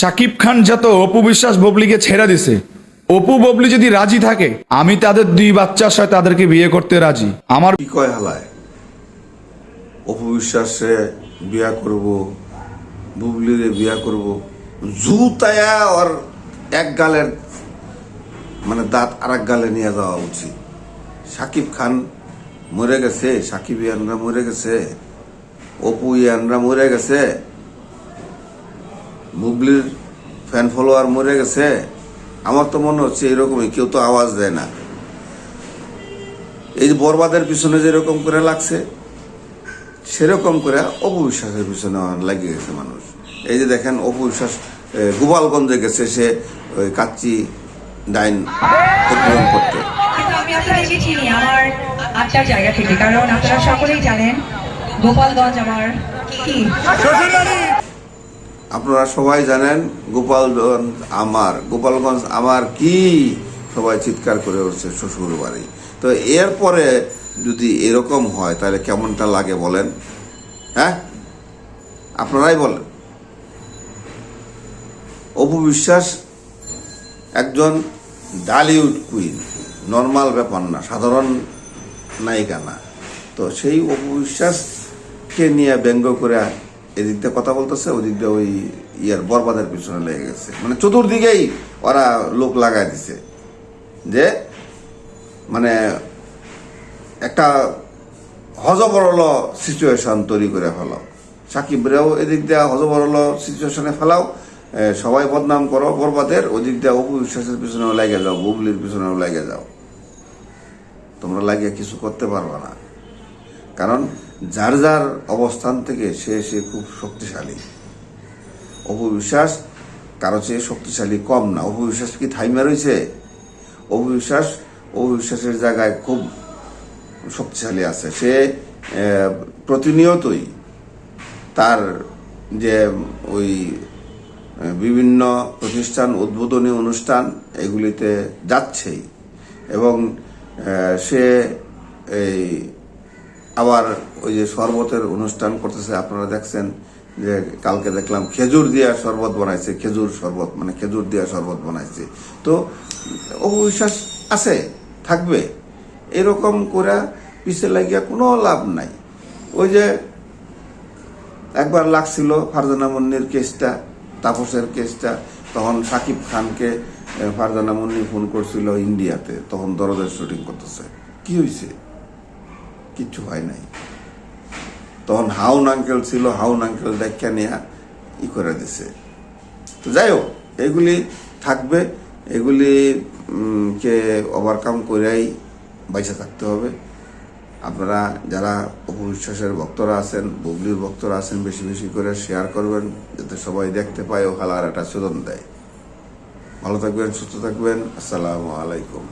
সাকিব খান যত অপু বিশ্বাস ববলিকে ছেড়ে দিছে, অপু ববলি যদি রাজি থাকে, আমি তাদের দুই বাচ্চার সাথে তাদেরকে বিয়ে করতে রাজি। আমার কয় হালায়? অপবিশ্বাসে বিয়া করব, বুবলিরে বিয়া করব, জুতায়া ওর এক গালের মানে দাঁত আর এক গালে নিয়ে যাওয়া উচিত। সাকিব খান মরে গেছে, সাকিব ইয়ানরা মরে গেছে, অপু ইয়ানরা মরে গেছে। বুবলির ফ্যান ফলোয়ার মরে গেছে আমার তো মনে হচ্ছে এরকমই কেউ তো আওয়াজ দেয় না। এই যে বরবাদের পিছনে যেরকম করে লাগছে সেরকম করে অপবিশ্বাসের পিছনে লাগে গেছে মানুষ। এই যে দেখেন অপবিশ্বাস গোপালগঞ্জে গেছে সে ওই কাচ্চি ডাইন উদ্বোধন করতে। আমি আপনাদেরকে চিনি আমার আত্মার জায়গা থেকে। কারণ আপনারা সকলেই জানেন গোপালগঞ্জ আমার কি? আপনারা সবাই জানেন গোপালগঞ্জ আমার গোপালগঞ্জ আমার কি সবাই চিৎকার করে উঠছে শ্বশুর বাড়ি তো এরপরে যদি এরকম হয়, তাহলে কেমনটা লাগে বলেন? হ্যাঁ? আপনারাই বলেন। অপু বিশ্বাস একজন ডালিউড কুইন, নর্মাল ব্যাপার না, সাধারণ নায়িকা না। তো সেই অপু বিশ্বাসকে নিয়ে ব্যঙ্গ করে এদিক দিয়ে কথা বলতেছে, ওদিক দিয়ে ওই ইয়ার বরবাদের পিছনে লেগে গেছে। মানে চতুর্দিকেই ওরা লোক লাগাই দিছে। যে মানে একটা হজবরল সিচুয়েশন তৈরি করে ফেলাও সাকিবরেও এদিক দিয়ে হজবরল সিচুয়েশনে ফেলাও সবাই বদনাম করো, বরবাদের, ওদিক দিয়ে অপু বিশ্বাসের পিছনেও লেগে যাও, বুবলির পিছনেও লেগে যাও। তোমরা লাগিয়ে কিছু করতে পারবে না। কারণ যার যার অবস্থান থেকে সে সে খুব শক্তিশালী। অপু বিশ্বাস কারও চেয়ে শক্তিশালী কম না। অপু বিশ্বাস কি থাইমা রয়েছে? অপু বিশ্বাস অপু বিশ্বাসের জায়গায় খুব শক্তিশালী আছে। সে প্রতিনিয়তই তার যে, ওই বিভিন্ন প্রতিষ্ঠান, উদ্বোধনী অনুষ্ঠান, এগুলিতে যাচ্ছেই। এবং সে এই আবার ওই যে শরবতের অনুষ্ঠান করতেছে, আপনারা দেখছেন যে কালকে দেখলাম খেজুর দিয়া শরবত বানাইছে, খেজুর শরবত মানে খেজুর দিয়া শরবত বানাইছে। তো অবিশ্বাস আছে, থাকবে। এরকম করে পিছে লাগিয়া কোনো লাভ নাই। ওই যে একবার লাগছিল ফারজানা মুন্নির কেসটা, তাপসের কেসটা, তখন সাকিব খানকে ফারজানা মুন্নি ফোন করছিল ইন্ডিয়াতে, তখন দরদের শুটিং করতেছে। কি হয়েছে কিচ্ছু হয় নাই। তখন হাউন আঙ্কেল ছিল, হাউন আঙ্কেল দেখা নিয়ে ই করে দিছে। তো যাই হোক, এগুলি থাকবে, এগুলি কে ওভারকাম করেই বাইসে থাকতে হবে। আপনারা যারা অপবিশ্বাসের ভক্তরা আছেন বুবলির ভক্তরা আছেন, বেশি বেশি করে শেয়ার করবেন, যাতে সবাই দেখতে পায় ও হালার একটা সুদন দেয় ভালো থাকবেন, সুস্থ থাকবেন, আসসালামু আলাইকুম।